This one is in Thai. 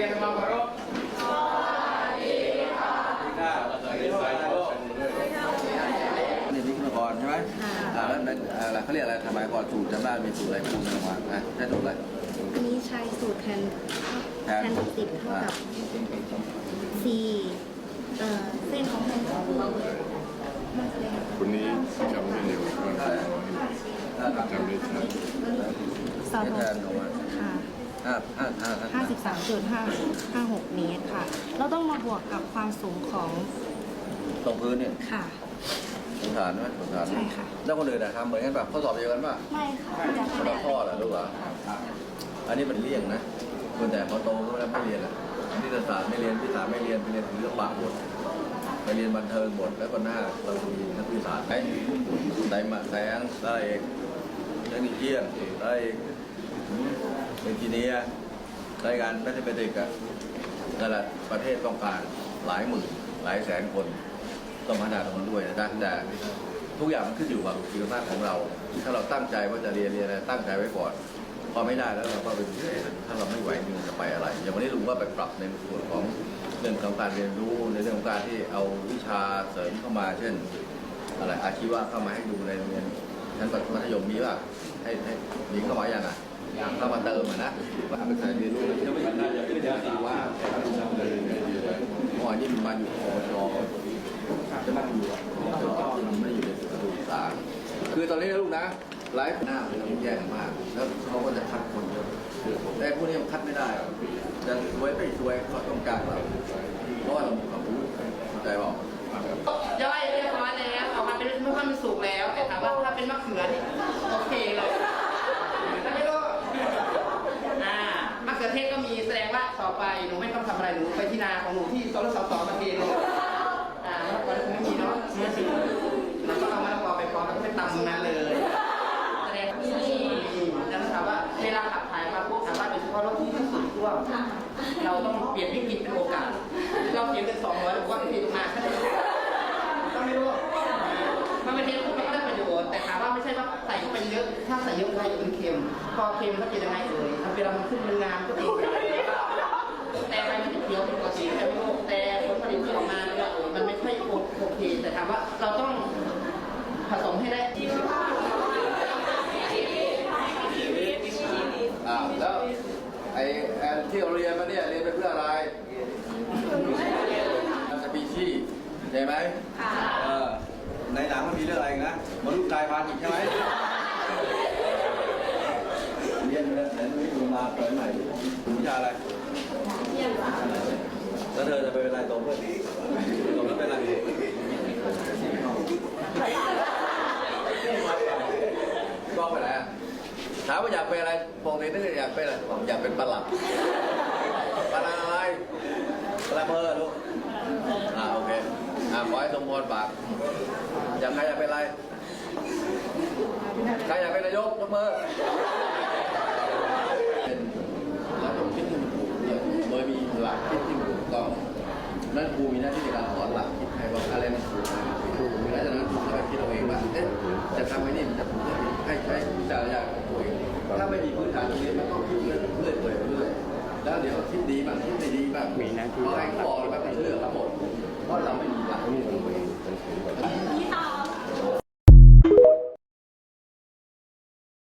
รียนทำความเคารพนี่นี่คือก่อนใช่ไหมอ่าแล้วมันอะไรเขาเรียกอะไรทำไมก่อนสูตรจำได้มีสูตรอะไรคูณกันออกมานะใช่สูตรอะไรอันนี้ใช้สูตรแทนแทนสิบเท่ากับ c เอ่อเส้นของแทนก็คือคนนี้จำได้เร็วจำได้ชัดสองแทนออกมาค่ะ ห้าห้าห้าห้าสิบสามจุดห้าห้าหกเมตรค่ะ เราต้องมาบวกกับความสูงของตรงพื้นเนี่ยค่ะ สงสารไหมสงสารใช่ค่ะ แล้วคนอื่นอะทำเหมือนกันป่ะข้อสอบเดียวกันป่ะไม่ค่ะจะคนละข้อเหรอลูกเหรออันนี้มันเลี่ยงนะคนแต่พอโตก็ไม่เรียนละนิติศาสตร์ไม่เรียนพิสาไม่เรียนไปเรียนศิลปะหมดไปเรียนบันเทิงหมดแล้วก็หน้าเรามีนักวิทยาศาสตร์ไอ้ไดมาแสงได้เอกเทคนิคเกียนได้เอก เอนจิเนียร์ได้การแมทเมติกอะนั่นแหละประเทศต้องการหลายหมื่นหลายแสนคนต้องพัฒนาตรงนั้นด้วยนะจ๊ะแต่ทุกอย่างมันขึ้นอยู่กับคุณภาพของเรา ถ้าเราตั้งใจว่าจะเรียนเรียนอะไรตั้งใจไว้ก่อนพอไม่ได้แล้วเราก็ไปดูเอ๊ะถ้าเราไม่ไหวจริงจะไปอะไร อย่างวันนี้ลุงก็ไปปรับในส่วนของเรื่องของการเรียนรู้ในเรื่องของการที่เอาวิชาเสริมเข้ามา เช่น อะไรอาชีวะเข้ามาให้ดูในโรงเรียนชั้นมัธยมมีป่ะให้ให้มีเข้ามาอย่างอะ เข้ามาเติมอะนะว่าเป็นการเรียนรู้จะไม่น่าจะเป็นอาชีวะเมื่อวานนี้มันมาอยู่อบจจะนั่งอยู่มันไม่อยู่ในสตูดิโอคือตอนนี้นะลูกนะไลฟ์หน้ามันแย่มาก แล้วเขาก็จะคัดคนเยอะแต่พวกนี้มันคัดไม่ได้จะสวยไม่สวยเขาต้องการเราเพราะว่าเรามีความรู้เข้าใจเปล่าย่อยเรียบร้อยแล้วออกมาเป็นไม่ค่อยมีสุกแล้วแต่ถามว่าถ้าเป็นมะเขือนี่โอเคเลยถ้าไม่รู้อ่ามะเขือเทศก็มีแสดงว่าต่อ ไปหนูไม่ต้องทำอะไรหนูไปที่นาของหนูที่ตรสสมาเทเลยอ่ามะละกอคงไม่มีเนาะเนื้อสีเราก็เอามะละกอไปพร้อมแล้วก็ไปตำตรงนั้นเลยแสดงว่านี่แล้วถามว่าเวลาขับถ่ายมาปุ๊บถามว่าโดยเฉพาะรถที่ที่สุดร่วมเราต้องเปลี่ยนวิกฤตเป็นโอกาสเราเสียเงินสองร้อยหรือว่าผิดมาแค่ไหนต้องไม่รู้มันเป็นเทปปุ๊บมันก็ได้ประโยชน์แต่ถามว่าไม่ใช่ว่าใส่เข้าไปเยอะถ้าใส่เยอะไปมันเค็มพอเค็มก็จะยังไงเอ่ยเวลามันขึ้นมันงามก็ติดแามว่าเราต้องผสมให้ได้อ่าแล้วไอ้แอนที่เราเรียนมาเนี่ยเรียนไปเพื่ออะไรสปีชีส์ใช่ไหมค่ะเออในหนังมันมีเรื่องอะไรอีกนะมนุษย์กลายพันธุ์อีกใช่ไหมเรียนแล้วไหนไม่ดูมาเปิดใหม่ดิวิชาอะไรแล้วเธอจะไปเป็นอะไรโตเพื่อนโตแล้วเป็นอะไรก็ไปไหนอะ ถาม ว่าอยากเป็นอะไรปกตินึกอยากเป็นอะไรบอกอยากเป็นประหลัดประหลัดอะไรประหลัดอำเภอลูกอ่าโอเคอ่าขอให้สมพรปากอยากใครอยากเป็นอะไรใครอยากเป็นนายกยกมือเป็นเราต้องคิดให้มันถูกเนี่ยโดยมีหลักคิดที่ถูกต้องนั่นครูมีหน้าที่ในการสอน ไม่มีพื้นฐานตรงนี้มันก็คิดเรื่อยเรื่อยเปื่อยเรื่อยแล้วเดี๋ยวคิดดีบ้างคิดไม่ดีบ้างเพราะอะไรเขาบอกเลยว่าเป็เชื่อทั้งหมดเพราะเราไม่มีหลักที่ของตัวเองที่